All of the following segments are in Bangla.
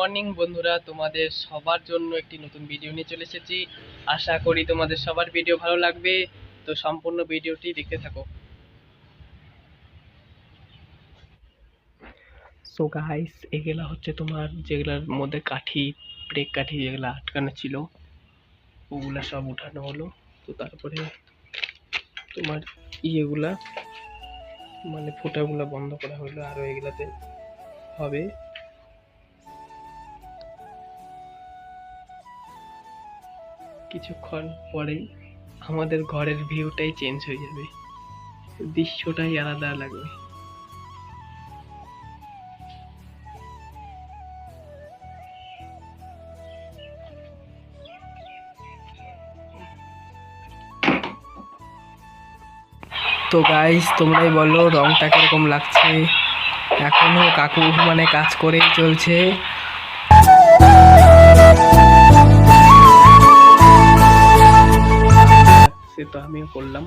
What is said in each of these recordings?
মর্নিং বন্ধুরা, তোমাদের সবার জন্য একটি নতুন ভিডিও নিয়ে চলে এসেছি। আশা করি তোমাদের সবার ভিডিও ভালো লাগবে। তো সম্পূর্ণ ভিডিওটি দেখতে থাকো। সো গাইস এগুলা হচ্ছে তোমার যেগুলার মধ্যে কাঠি ব্রেক কাঠি যেগুলা আটকানো ছিল, ওগুলা সব উঠানো হলো। তো তারপরে তোমার ইয়েগুলা মানে ফোঁটাগুলা বন্ধ করা হলো। আরও এগুলাতে হবে। কিছুক্ষণ পরেই আমাদের ঘরের ভিউটাই চেঞ্জ হয়ে যাবে। দৃশ্যটাই আলাদা লাগবে। তো গাইস তোমরাই বলো, রংটা কীরকম লাগছে? এখনও কাকু মানে কাজ করেই চলছে। তো আমিও করলাম।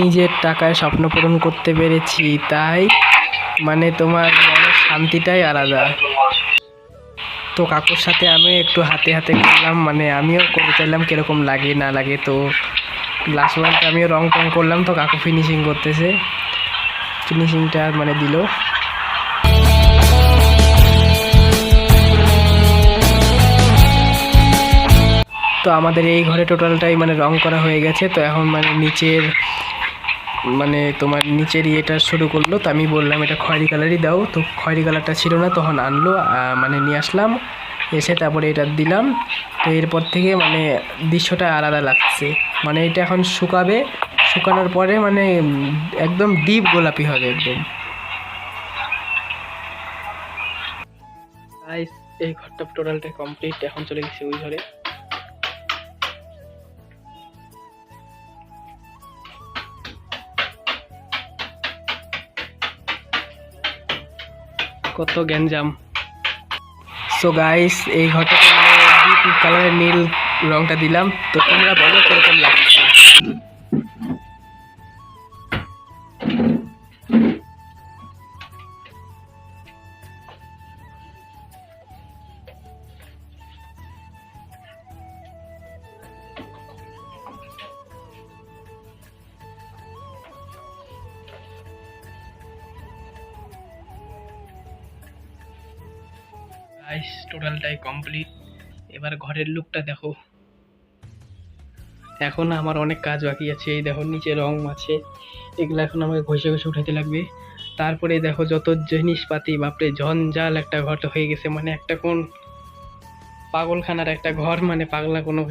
নিজের টাকায় স্বপ্ন পূরণ করতে পেরেছি, তাই মানে তোমার মনের শান্তিটাই আলাদা। তো কাকুর সাথে আমিও একটু হাতে হাতে করলাম মানে আমিও করে চাইলাম কীরকম লাগে, না লাগে। তো লাস্ট মান্থে আমিও রং টং করলাম, তো কাকু ফিনিশিং করতেছে। ফিনিশিংটা মানে দিল। তো আমাদের এই ঘরে টোটালটাই মানে রং করা হয়ে গেছে, তো এখন মানে নিচের মানে তোমার নিচের ইয়েটা শুরু করল তো আমি বললাম, এটা খয়েরি কালারই দাও। তো খয়েরি কালারটা ছিল না, তখন আনলো মানে নিয়ে আসলাম। এসে তারপরে এটা দিলাম। তো এরপর থেকে মানে দৃশ্যটা আলাদা লাগছে। মানে এটা এখন শুকাবে। শুকানোর পরে মানে একদম ডিপ গোলাপি হবে একদম। এই ঘরটা টোটালটা কমপ্লিট এখন চলে গেছে ওই ঘরে। কত গ্যাঞ্জাম। সো গাইস এই ঘরটা কালারের নীল রংটা দিলাম। তো তোমরা বলো কীরকম লাগছে? গাইস টোটালটাই কমপ্লিট এবার ঘরের লুকটা দেখো। এখন আমার অনেক কাজ বাকি আছে। এই দেখো, নিচে রং আছে। এগুলো এখন আমাকে ঘষে ঘষে উঠাতে লাগবে। তারপরে দেখো, যত জিনিসপাতি, বাপরে ঝঞ্ঝাল একটা ঘর হয়ে গেছে। মানে একটা কোন পাগলখানার একটা ঘর মানে পাগলা কোনো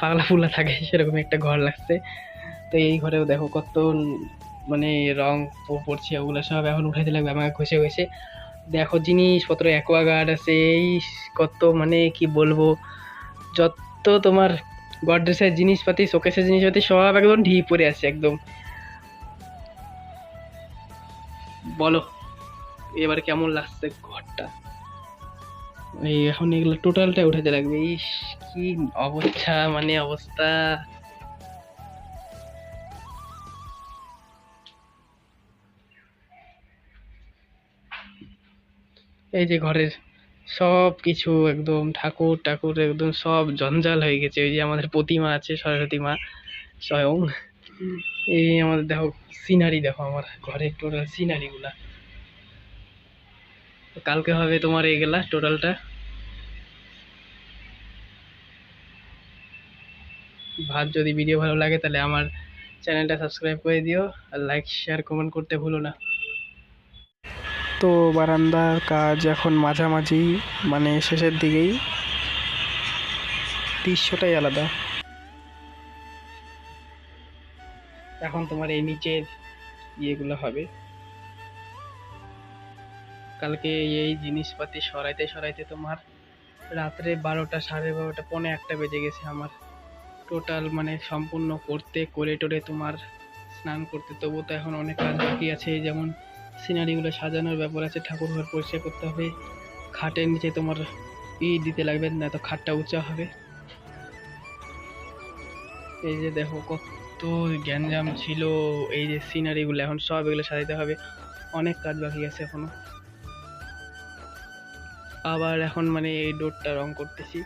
পাগলা ফুলা থাকে, সেরকম একটা ঘর লাগছে। তো এই ঘরেও দেখো, কত মানে রং পড়ছে, ওগুলো সব এখন উঠাতে লাগবে আমাকে ঘষে ঘষে। দেখো, জিনিসপত্র অ্যাকোয়াগার্ড আছে, এই কত মানে কি বলব? যত তোমার গডরেজের জিনিসপাতি শোকেসের জিনিসপাতি, সব একদম ঢিপ পড়ে আছে, একদম। বলো, এবার কেমন লাগছে ঘরটা? এই এখন এগুলো টোটালটা উঠাতে লাগবে। ইস, কি অবস্থা মানে অবস্থা। এই যে ঘরের সব কিছু একদম ঠাকুর ঠাকুর একদম সব জঞ্জাল হয়ে গেছে। ওই যে আমাদের প্রতিমা আছে সরস্বতী মা স্বয়ং। এই আমাদের দেখো সিনারি দেখো আমার ঘরের টোটাল সিনারিগুলা কালকে হবে তোমার এগুলা টোটালটা ভাত যদি ভিডিও ভালো লাগে তাহলে আমার চ্যানেলটা সাবস্ক্রাইব করে দিও আর লাইক শেয়ার কমেন্ট করতে ভুলো না। তো বারান্দার কাজ এখন মাঝামাঝি মানে শেষের দিকেই। দৃশ্যটাই আলাদা। এখন তোমার এই নিচের ইয়েগুলো হবে। কালকে এই জিনিসপাতি সরাইতে সরাইতে তোমার রাত্রে বারোটা, সাড়ে বারোটা, পৌনে একটা বেজে গেছে আমার। টোটাল মানে সম্পূর্ণ করতে, করে টোরে তোমার স্নান করতে। তবু তো এখন অনেক কাজ বাকি আছে, যেমন সিনারিগুলো সাজানোর ব্যাপার আছে ঠাকুর ঘর পরিষ্কার করতে হবে। খাটের নিচে তোমার ই দিতে লাগবে, না তো খাটটা উঁচা হবে। এই যে দেখো, কত গ্যাঞ্জাম ছিল, এই যে সিনারিগুলো, এখন সব এগুলো সাজাতে হবে। অনেক কাজ বাকি আছে এখনও। আবার এখন মানে এই ডোরটা রং করতেছি।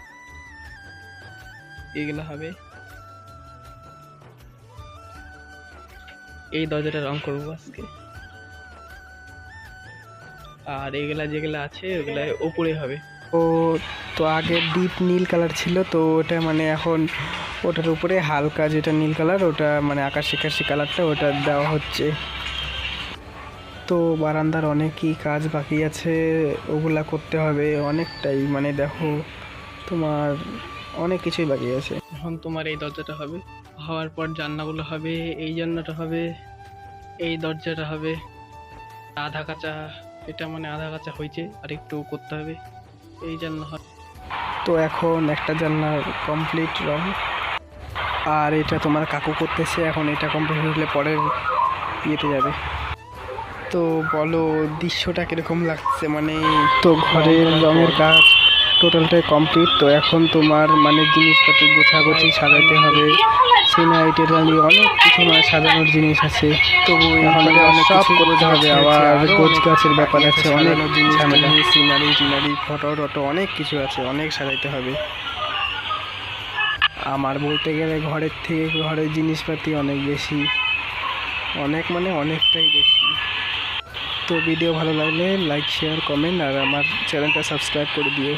এগুলো হবে। এই দরজাটা রং করব আজকে। আর এগুলা যেগুলো আছে ওগুলা উপরে হবে। ও তো আগে ডিপ নীল কালার ছিল তো ওটা মানে এখন ওটার উপরে হালকা যেটা নীল কালার ওটা মানে আকাশি কাশি কালারটা ওটা দেওয়া হচ্ছে। তো বারান্দার অনেকই কাজ বাকি আছে ওগুলা করতে হবে অনেকটাই। মানে দেখো তোমার অনেক কিছুই বাকি আছে। এখন তোমার এই দরজাটা হবে হওয়ার পর জানলাগুলো হবে এই জানলাটা হবে এই দরজাটা হবে আধা কাঁচা এটা মানে আধা কাঁচা হয়েছে আর একটু করতে হবে। এই জানলা হবে তো এখন একটা জানলার কমপ্লিট রং। আর এটা তোমার কাকু করতেছে এখন এটা কমপ্লিট হলে পরের ইয়েতে যাবে। তো বলো দৃশ্যটা কীরকম লাগছে? মানে তো ঘরের রঙের কাজ টোটালটাই কমপ্লিট তো এখন তোমার মানে জিনিসপাতি গোছাগুছি সাজাতে হবে। সিনারি টেনারি অনেক কিছু মানে সাজানোর জিনিস আছে। তবু সব করতে হবে আবার গোছ গাছের ব্যাপার আছে অনেক জিনিস সিনারি টিনারি ফটো টটো অনেক কিছু আছে অনেক সাজাইতে হবে। আমার বলতে গেলে ঘরের থেকে ঘরের জিনিসপাতি অনেক বেশি অনেক মানে অনেকটাই বেশি। তো ভিডিও ভালো লাগলে লাইক শেয়ার কমেন্ট আর আমার চ্যানেলটা সাবস্ক্রাইব করে দিও।